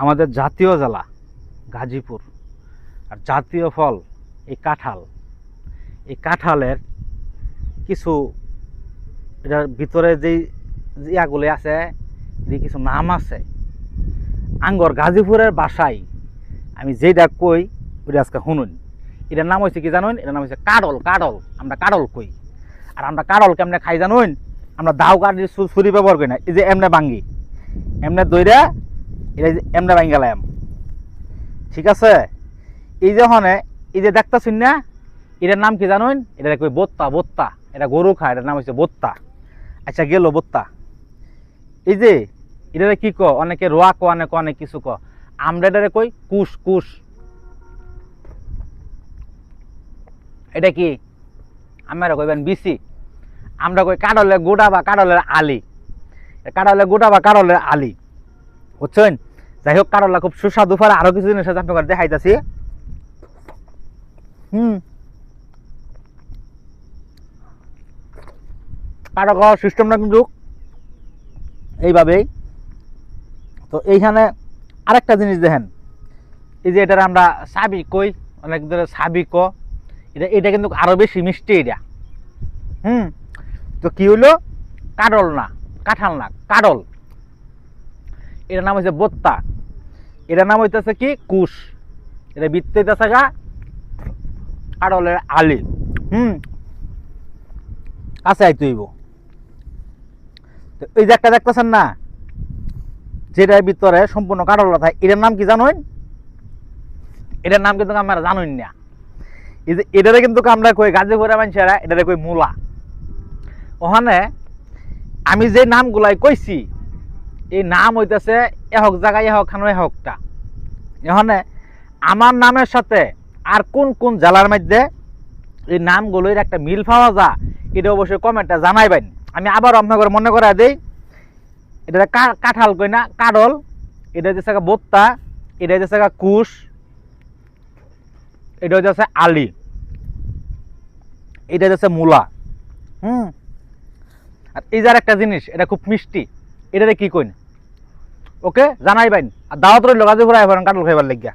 আমাদের জাতীয় জেলা গাজীপুর। আর জাতীয় ফল এই কাঁঠাল। এই কাঁঠালের কিছু এটার ভিতরে যেই ইয়াগুলি আছে এর কিছু নাম আছে। আঙ্গর গাজীপুরের বাসায় আমি যেটা কই ওটা আজকে শুনুন। এটার নাম হয়েছে কি জানুন? এটার নাম হচ্ছে কাডল কাডল। আমরা কাডল কই। আর আমরা কাডল কেমনে খাই জানুন? আমরা দাও কাঠ ছুরি ব্যবহার করি না। এই যে এমনে ভাঙ্গি এমনে দইরা এটা এমনে ভাঙ্গালাম ঠিক আছে? এই যে হনে এই যে দেখতেছেন না, এটার নাম কি জানুন? এটা কই বোত্তা বোত্তা। এটা গরু খায়, এটার নাম হচ্ছে বোত্তা। আচ্ছা গেল বোত্তা। এই যে এটা কি ক অনেকে রোয়া ক অনেক অনেক কিছু ক আমরা এটারে কই? কুশ কুশ। এটা কি? আমরা কইবেন বিসি। আমরা কই কাডলের গোটা বা কাডলের আলি। কাডলের গোটা বা কাডলের আলি। বুঝছেন? যাই হোক কাডলা খুব সুস্বাদু ফলে, আরও কিছু জিনিস আছে আপনাকে দেখাইতেছি। হুম। সিস্টেমটা কিন্তু এইভাবেই। তো এইখানে আরেকটা জিনিস দেখেন। এই যে এটার আমরা সাবি কই, অনেক ধরে সাবি ক। এটা এটা কিন্তু আরও বেশি মিষ্টি এটা। হুম। তো কি হলো কাডল না, কাঁঠাল না কাডল এটার নাম হচ্ছে বোত্তা। এটার নাম হইতেছে কি? কুশ। এটা বৃত্তে হইতেছে গা কাডলের আলি হুম। কাছে আইতে হইব। এই যে একটা দেখতেছেন না, যেটার ভিতরে সম্পূর্ণ কাডল থাকে এটার নাম কি জানুন এটার নাম কিন্তু আমরা জানুন না। এই যে এটারে কিন্তু আমরা কই গাজে গাজীপুরে মানুষেরা এটারে কই মূলা। ওখানে আমি যে নামগুলাই কইছি এই নাম হইতেছে এহক জায়গায়, এহক খানো, এহকটা। এখানে আমার নামের সাথে আর কোন কোন জেলার মধ্যে এই নামগুলোর একটা মিল পাওয়া যা এটা অবশ্যই কমেন্টে জানাইবেন। আমি আবার আপনাদের মনে করা দেই, এটা কাঁঠাল কই না কাডল, এটা হচ্ছে বোত্তা, এটা হচ্ছে কুশ, এটা হচ্ছে আলি, এটা হচ্ছে মূলা। হুম? আর এই যার একটা জিনিস, এটা খুব মিষ্টি। এটাতে কি কইন? ওকে জানাইবেন। আর দাওয়াত রইল গাজীপুর আইবার কাটল খাইবার লাগিয়া।